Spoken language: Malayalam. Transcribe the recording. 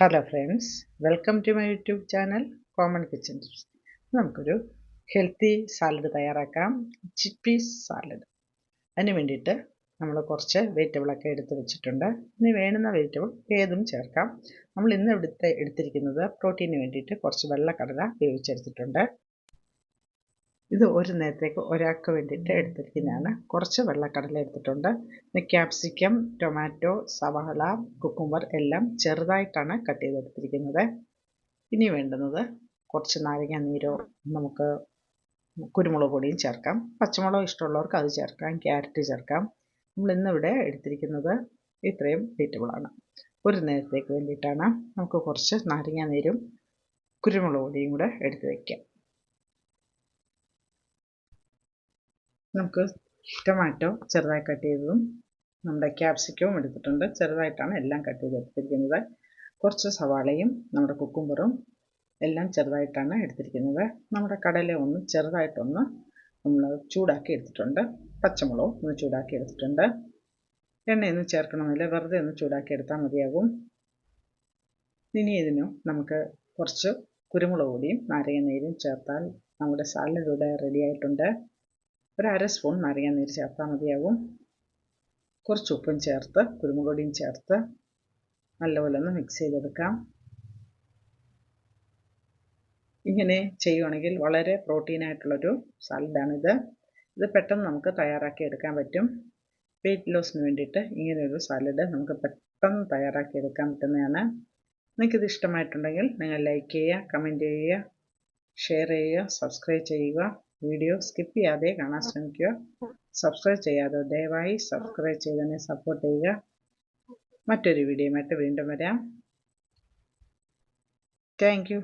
Hello friends welcome to my YouTube channel common kitchen നമുക്കൊരു ഹെൽത്തി സാലഡ് തയ്യാറാക്കാം. ചിപ്പീസ് സാലഡ് അതിന് വേണ്ടിയിട്ട് നമ്മൾ കുറച്ച് വെജിറ്റബിളൊക്കെ എടുത്ത് വെച്ചിട്ടുണ്ട്. ഇനി വേണ്ടുന്ന വെജിറ്റബിൾ ഏതും ചേർക്കാം. നമ്മൾ ഇന്ന് എടുത്ത് എടുത്തിരിക്കുന്നത് പ്രോട്ടീന് വേണ്ടിയിട്ട് കുറച്ച് വെള്ളക്കടല വേവിച്ചെടുത്തിട്ടുണ്ട്. ഇത് ഒരു നേരത്തേക്ക് ഒരാൾക്ക് വേണ്ടിയിട്ട് എടുത്തിരിക്കുന്നതാണ്. കുറച്ച് വെള്ളക്കടല എടുത്തിട്ടുണ്ട്. പിന്നെ ക്യാപ്സിക്കം ടൊമാറ്റോ സവാള കുക്കുംബർ എല്ലാം ചെറുതായിട്ടാണ് കട്ട് ചെയ്തെടുത്തിരിക്കുന്നത്. ഇനി വേണ്ടുന്നത് കുറച്ച് നാരങ്ങ നീരോ നമുക്ക് കുരുമുളക് പൊടിയും ചേർക്കാം. പച്ചമുളക് ഇഷ്ടമുള്ളവർക്ക് അത് ചേർക്കാം. ക്യാരറ്റ് ചേർക്കാം. നമ്മൾ ഇന്നിവിടെ എടുത്തിരിക്കുന്നത് ഇത്രയും വെജിറ്റബിളാണ് ഒരു നേരത്തേക്ക് വേണ്ടിയിട്ടാണ് നമുക്ക് കുറച്ച് നാരങ്ങ നീരും കുരുമുളക് പൊടിയും കൂടെ എടുത്ത് വയ്ക്കാം നമുക്ക് ടൊമാറ്റോ ചെറുതായി കട്ട് ചെയ്തതും നമ്മുടെ ക്യാപ്സിക്കവും എടുത്തിട്ടുണ്ട്. ചെറുതായിട്ടാണ് എല്ലാം കട്ട് ചെയ്ത് എടുത്തിരിക്കുന്നത്. കുറച്ച് സവാളയും നമ്മുടെ കുക്കുംബറും എല്ലാം ചെറുതായിട്ടാണ് എടുത്തിരിക്കുന്നത്. നമ്മുടെ കടല ഒന്ന് ചെറുതായിട്ടൊന്ന് നമ്മൾ ചൂടാക്കി എടുത്തിട്ടുണ്ട്. പച്ചമുളകും ഒന്ന് ചൂടാക്കി എടുത്തിട്ടുണ്ട്. എണ്ണയൊന്നും ചേർക്കണമെന്നില്ല. വെറുതെ ഒന്ന് ചൂടാക്കി എടുത്താൽ മതിയാകും. ഇനി ഇതിനു നമുക്ക് കുറച്ച് കുരുമുളക് പൊടിയും നാരങ്ങ നീരും ചേർത്താൽ നമ്മുടെ സാലഡ് ഇവിടെ റെഡി ആയിട്ടുണ്ട്. ഒരു അര സ്പൂൺ നാരങ്ങ നീര് ചേർത്താൽ മതിയാകും കുറച്ച് ഉപ്പും ചേർത്ത് കുരുമുളക് പൊടിയും ചേർത്ത് നല്ലപോലെ ഒന്ന് മിക്സ് ചെയ്തെടുക്കാം. ഇങ്ങനെ ചെയ്യുകയാണെങ്കിൽ വളരെ പ്രോട്ടീനായിട്ടുള്ളൊരു സാലഡാണിത് ഇത് പെട്ടെന്ന് നമുക്ക് തയ്യാറാക്കി എടുക്കാൻ പറ്റും. വെയിറ്റ് ലോസിന് വേണ്ടിയിട്ട് ഇങ്ങനെയൊരു സാലഡ് നമുക്ക് പെട്ടെന്ന് തയ്യാറാക്കി എടുക്കാൻ പറ്റുന്നതാണ്. നിങ്ങൾക്കിത് ഇഷ്ടമായിട്ടുണ്ടെങ്കിൽ നിങ്ങൾ ലൈക്ക് ചെയ്യുക കമന്റ് ചെയ്യുക ഷെയർ ചെയ്യുക സബ്സ്ക്രൈബ് ചെയ്യുക. വീഡിയോ സ്കിപ്പ് ചെയ്യാതെ കാണാൻ ശ്രമിക്കുക. സബ്സ്ക്രൈബ് ചെയ്യാതെ ദയവായി സബ്സ്ക്രൈബ് ചെയ്തതിനെ സപ്പോർട്ട് ചെയ്യുക. മറ്റൊരു വീഡിയോയുമായിട്ട് വീണ്ടും വരാം. താങ്ക്